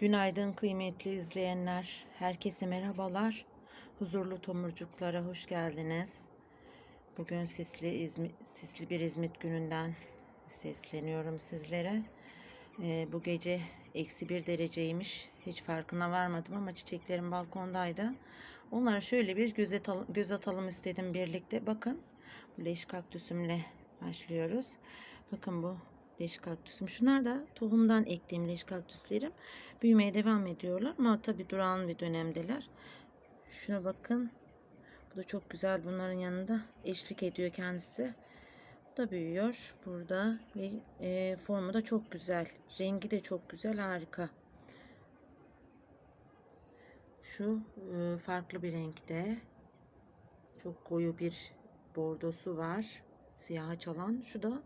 Günaydın kıymetli izleyenler. Herkese merhabalar. Huzurlu tomurcuklara hoş geldiniz. Bugün sisli, İzmi, sisli bir İzmit gününden sesleniyorum sizlere. Ee, bu gece eksi bir dereceymiş. Hiç farkına varmadım ama çiçeklerim balkondaydı. Onlara şöyle bir göz atalım, göz atalım istedim birlikte. Bakın bu leş kaktüsümle başlıyoruz. Bakın bu leş kaktüsüm. Şunlar da tohumdan ektiğim leş kaktüslerim. Büyümeye devam ediyorlar ama tabi durağan bir dönemdeler. Şuna bakın. Bu da çok güzel. Bunların yanında eşlik ediyor kendisi. Bu da büyüyor burada ve e, formu da çok güzel. Rengi de çok güzel. Harika. Şu e, farklı bir renkte. Çok koyu bir bordosu var. Siyaha çalan. Şu da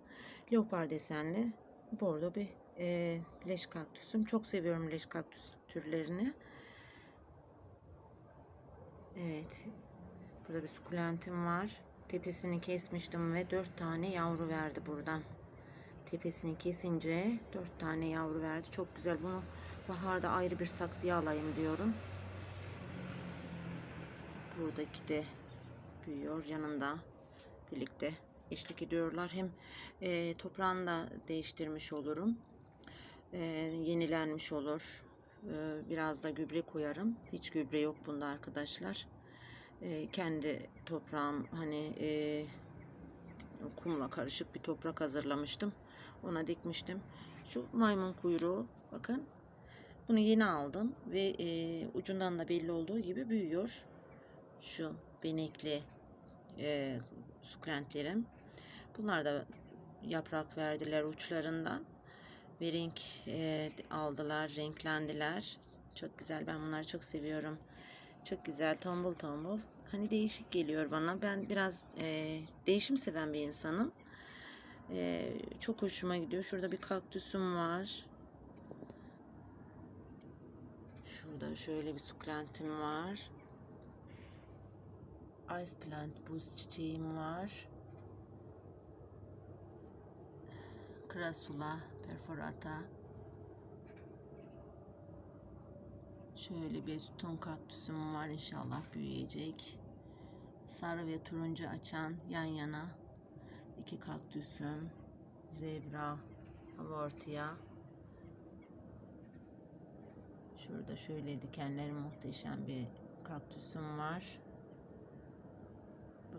leopar desenli bordo bir e, leş kaktüsüm. Çok seviyorum leş kaktüs türlerini. Evet. Burada bir sukulentim var. Tepesini kesmiştim ve 4 tane yavru verdi buradan. Tepesini kesince 4 tane yavru verdi. Çok güzel. Bunu baharda ayrı bir saksıya alayım diyorum. Buradaki de büyüyor yanında birlikte eşlik ediyorlar. Hem e, toprağını da değiştirmiş olurum. E, yenilenmiş olur. E, biraz da gübre koyarım. Hiç gübre yok bunda arkadaşlar. E, kendi toprağım hani e, kumla karışık bir toprak hazırlamıştım. Ona dikmiştim. Şu maymun kuyruğu bakın. Bunu yeni aldım ve e, ucundan da belli olduğu gibi büyüyor. Şu benekli e, sukulentlerim. Bunlar da yaprak verdiler uçlarından ve renk e, aldılar, renklendiler. Çok güzel. Ben bunları çok seviyorum. Çok güzel, tombul tombul. Hani değişik geliyor bana. Ben biraz e, değişim seven bir insanım. E, çok hoşuma gidiyor. Şurada bir kaktüsüm var. Şurada şöyle bir sukulentim var. Ice plant buz çiçeğim var. Krasula perforata. Şöyle bir sütun kaktüsüm var inşallah büyüyecek. Sarı ve turuncu açan yan yana iki kaktüsüm. Zebra, avortia. Şurada şöyle dikenleri muhteşem bir kaktüsüm var.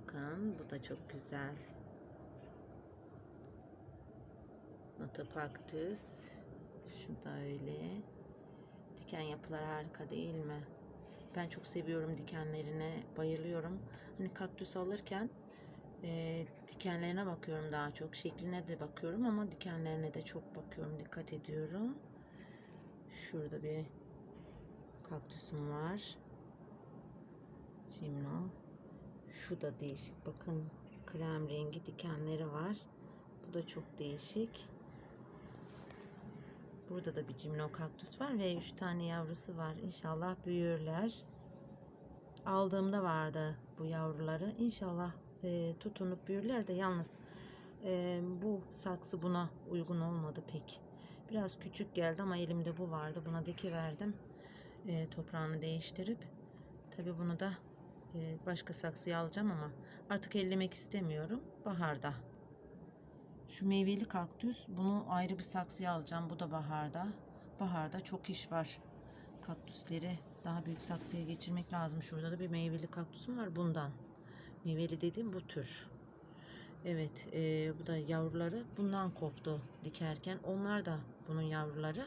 Bakın bu da çok güzel. Notokaktüs. Şu da öyle. Diken yapılar harika değil mi? Ben çok seviyorum dikenlerine. Bayılıyorum. Hani kaktüs alırken e, dikenlerine bakıyorum daha çok. Şekline de bakıyorum ama dikenlerine de çok bakıyorum. Dikkat ediyorum. Şurada bir kaktüsüm var. Cimno. Şu da değişik. Bakın krem rengi dikenleri var. Bu da çok değişik. Burada da bir cimno kaktüs var ve 3 tane yavrusu var. İnşallah büyürler. Aldığımda vardı bu yavruları. İnşallah e, tutunup büyürler de yalnız e, bu saksı buna uygun olmadı pek. Biraz küçük geldi ama elimde bu vardı. Buna diki verdim. E, toprağını değiştirip. Tabi bunu da başka saksıya alacağım ama artık ellemek istemiyorum. Baharda şu meyveli kaktüs bunu ayrı bir saksıya alacağım. Bu da baharda. Baharda çok iş var. Kaktüsleri daha büyük saksıya geçirmek lazım. Şurada da bir meyveli kaktüsüm var bundan. Meyveli dediğim bu tür. Evet e, bu da yavruları bundan koptu dikerken. Onlar da bunun yavruları.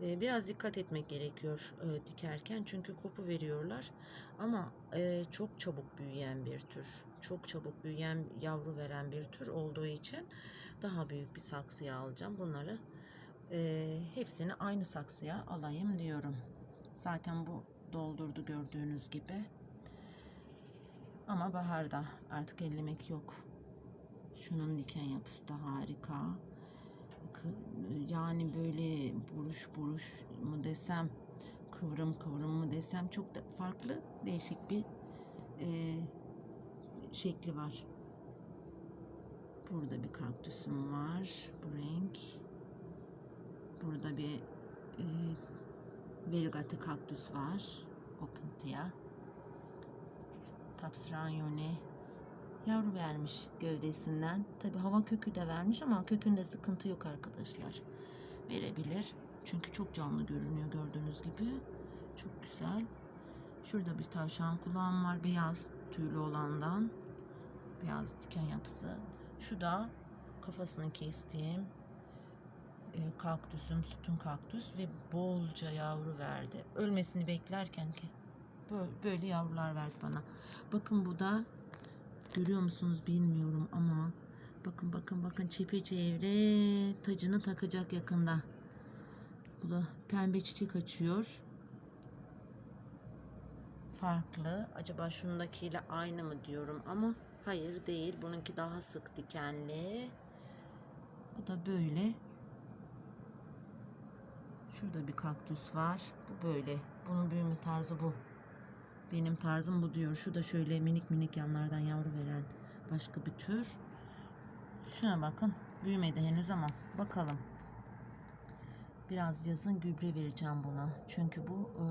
Biraz dikkat etmek gerekiyor e, dikerken. Çünkü kopu veriyorlar. Ama e, çok çabuk büyüyen bir tür. Çok çabuk büyüyen yavru veren bir tür olduğu için daha büyük bir saksıya alacağım. Bunları e, hepsini aynı saksıya alayım diyorum. Zaten bu doldurdu gördüğünüz gibi. Ama baharda artık ellemek yok. Şunun diken yapısı da harika. Yani böyle buruş buruş mu desem, kıvrım kıvrım mı desem çok da farklı değişik bir e, şekli var. Burada bir kaktüsüm var. Bu renk. Burada bir e, Verigata kaktüs var. Opuntia. Tapsranyone yavru vermiş gövdesinden. Tabi hava kökü de vermiş ama kökünde sıkıntı yok arkadaşlar. Verebilir. Çünkü çok canlı görünüyor gördüğünüz gibi. Çok güzel. Şurada bir tavşan kulağım var. Beyaz tüylü olandan. Beyaz diken yapısı. Şu da kafasını kestiğim e, kaktüsüm, sütun kaktüs ve bolca yavru verdi. Ölmesini beklerken ki böyle, yavrular verdi bana. Bakın bu da görüyor musunuz bilmiyorum ama bakın bakın bakın çepeçevre tacını takacak yakında. Bu da pembe çiçek açıyor. Farklı. Acaba şundakiyle aynı mı diyorum ama hayır değil. Bununki daha sık dikenli. Bu da böyle. Şurada bir kaktüs var. Bu böyle. Bunun büyüme tarzı bu. Benim tarzım bu diyor. Şu da şöyle minik minik yanlardan yavru veren başka bir tür. Şuna bakın. Büyümedi henüz ama bakalım. Biraz yazın gübre vereceğim buna. Çünkü bu e,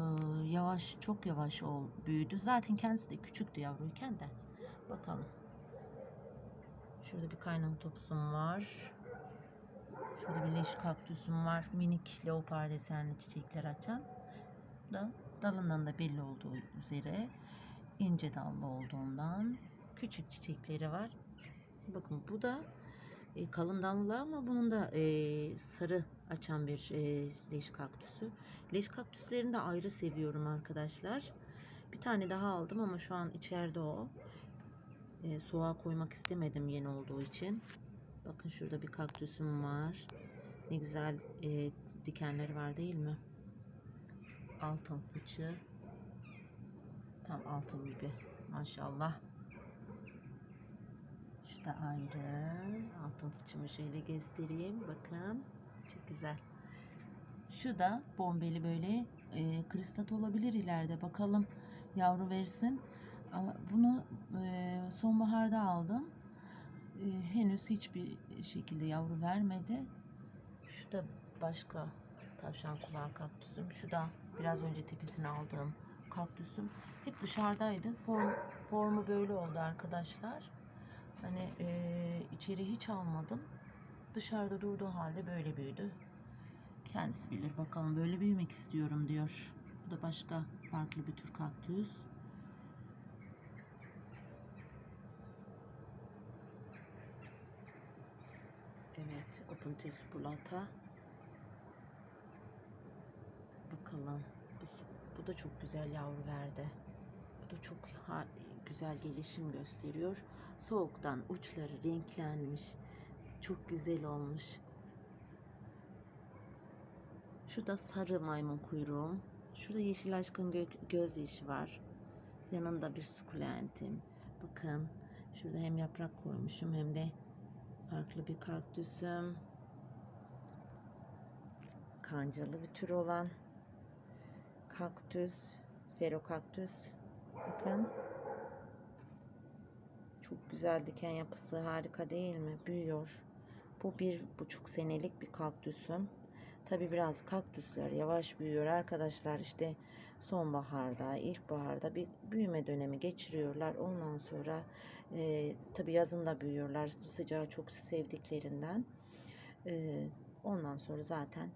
yavaş, çok yavaş ol, büyüdü. Zaten kendisi de küçüktü yavruyken de. Bakalım. Şurada bir kaynan topsum var. Şurada bir leş kaktüsüm var. Minik leopar desenli çiçekler açan. Bu da dalından da belli olduğu üzere ince dallı olduğundan küçük çiçekleri var. Bakın bu da e, kalın dallı ama bunun da e, sarı açan bir e, leş kaktüsü. Leş kaktüslerini de ayrı seviyorum arkadaşlar. Bir tane daha aldım ama şu an içeride o. E, soğuğa koymak istemedim yeni olduğu için. Bakın şurada bir kaktüsüm var. Ne güzel e, dikenleri var değil mi? Altın fıçı. Tam altın gibi. Maşallah. Şu da ayrı. Altın fıçımı şöyle göstereyim. Bakın. Çok güzel. Şu da bombeli böyle e, kristat olabilir ileride. Bakalım yavru versin. Ama bunu e, sonbaharda aldım. E, henüz hiçbir şekilde yavru vermedi. Şu da başka tavşan kulağı kaktüsüm. Şu da biraz önce tepesini aldığım kaktüsüm. Hep dışarıdaydı. Form, formu böyle oldu arkadaşlar. Hani e, içeri hiç almadım. Dışarıda durduğu halde böyle büyüdü. Kendisi bilir bakalım böyle büyümek istiyorum diyor. Bu da başka farklı bir tür kaktüs. Evet, Open Spulata. Bakalım. Bu, bu da çok güzel yavru verdi. Bu da çok ha, güzel gelişim gösteriyor. Soğuktan uçları renklenmiş. Çok güzel olmuş. Şu da sarı maymun kuyruğum. Şurada yeşil aşkın gö- göz yeşi var. Yanında bir sukulentim. Bakın şurada hem yaprak koymuşum hem de farklı bir kaktüsüm. Kancalı bir tür olan kaktüs, ferokaktüs. Bakın. Çok güzel diken yapısı harika değil mi? Büyüyor. Bu bir buçuk senelik bir kaktüsüm. Tabi biraz kaktüsler yavaş büyüyor arkadaşlar. İşte sonbaharda, ilkbaharda bir büyüme dönemi geçiriyorlar. Ondan sonra e, tabi yazında büyüyorlar. Sıcağı çok sevdiklerinden. E, ondan sonra zaten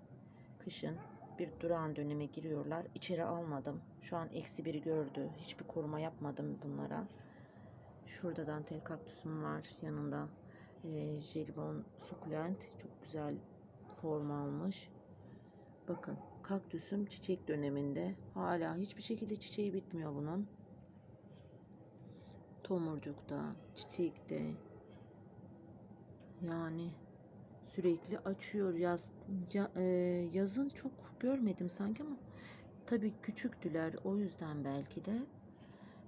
kışın bir durağan döneme giriyorlar. İçeri almadım. Şu an eksi biri gördü. Hiçbir koruma yapmadım bunlara. Şurada dantel kaktüsüm var yanında. E, jelibon sukulent çok güzel form almış. Bakın kaktüsüm çiçek döneminde. Hala hiçbir şekilde çiçeği bitmiyor bunun. Tomurcukta, çiçekte. Yani sürekli açıyor. Yaz ya, e, yazın çok görmedim sanki ama tabii küçüktüler. O yüzden belki de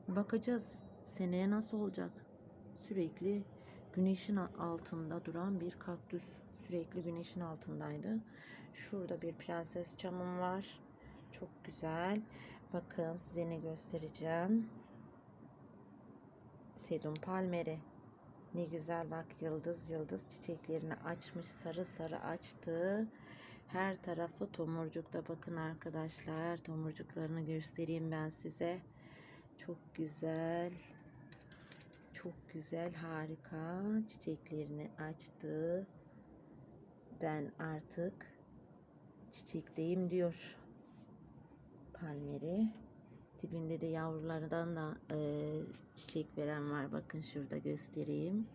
bakacağız seneye nasıl olacak. Sürekli güneşin altında duran bir kaktüs sürekli güneşin altındaydı. Şurada bir prenses çamım var. Çok güzel. Bakın size ne göstereceğim? Sedum palmeri ne güzel bak yıldız yıldız çiçeklerini açmış sarı sarı açtı. Her tarafı tomurcukta bakın arkadaşlar. Tomurcuklarını göstereyim ben size. Çok güzel. Çok güzel, harika. Çiçeklerini açtı. Ben artık çiçekteyim diyor. Palmeri. Dibinde de yavrulardan da e, çiçek veren var. Bakın şurada göstereyim.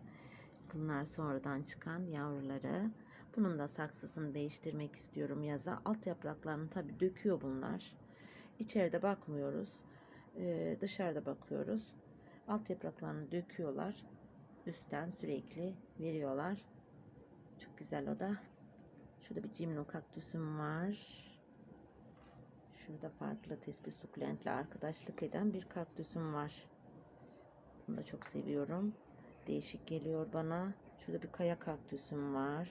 Bunlar sonradan çıkan yavruları. Bunun da saksısını değiştirmek istiyorum yaza. Alt yapraklarını tabi döküyor bunlar. İçeride bakmıyoruz. E, dışarıda bakıyoruz. Alt yapraklarını döküyorlar. Üstten sürekli veriyorlar. Çok güzel o da. Şurada bir cimno kaktüsüm var. Şurada farklı tespih sukulentle arkadaşlık eden bir kaktüsüm var. Bunu da çok seviyorum. Değişik geliyor bana. Şurada bir kaya kaktüsüm var.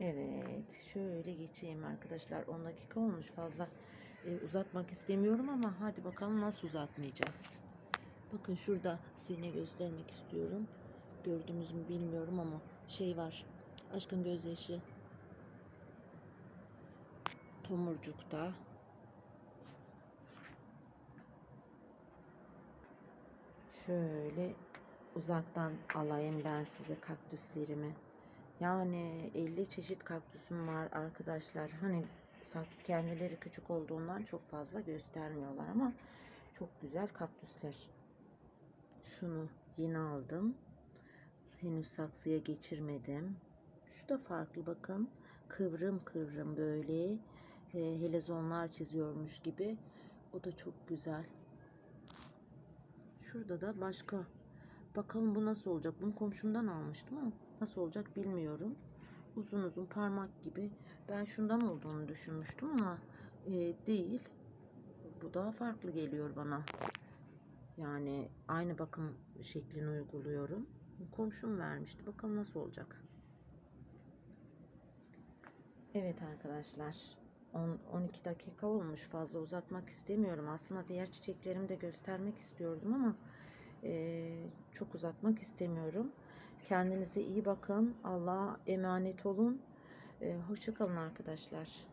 Evet. Şöyle geçeyim arkadaşlar. 10 dakika olmuş fazla e, uzatmak istemiyorum ama hadi bakalım nasıl uzatmayacağız. Bakın şurada size göstermek istiyorum. Gördünüz mü bilmiyorum ama şey var. Aşkın gözyaşı tomurcukta. Şöyle uzaktan alayım ben size kaktüslerimi. Yani 50 çeşit kaktüsüm var arkadaşlar. Hani kendileri küçük olduğundan çok fazla göstermiyorlar ama çok güzel kaktüsler. Şunu yeni aldım. Henüz saksıya geçirmedim. Şu da farklı bakın. Kıvrım kıvrım böyle e, helezonlar çiziyormuş gibi. O da çok güzel. Şurada da başka. Bakalım bu nasıl olacak. Bunu komşumdan almıştım ama nasıl olacak bilmiyorum. Uzun uzun parmak gibi. Ben şundan olduğunu düşünmüştüm ama e, değil. Bu daha farklı geliyor bana. Yani aynı bakım şeklini uyguluyorum. Komşum vermişti. Bakalım nasıl olacak. Evet arkadaşlar. 10 12 dakika olmuş. Fazla uzatmak istemiyorum. Aslında diğer çiçeklerimi de göstermek istiyordum ama e, çok uzatmak istemiyorum. Kendinize iyi bakın. Allah'a emanet olun. E, hoşça kalın arkadaşlar.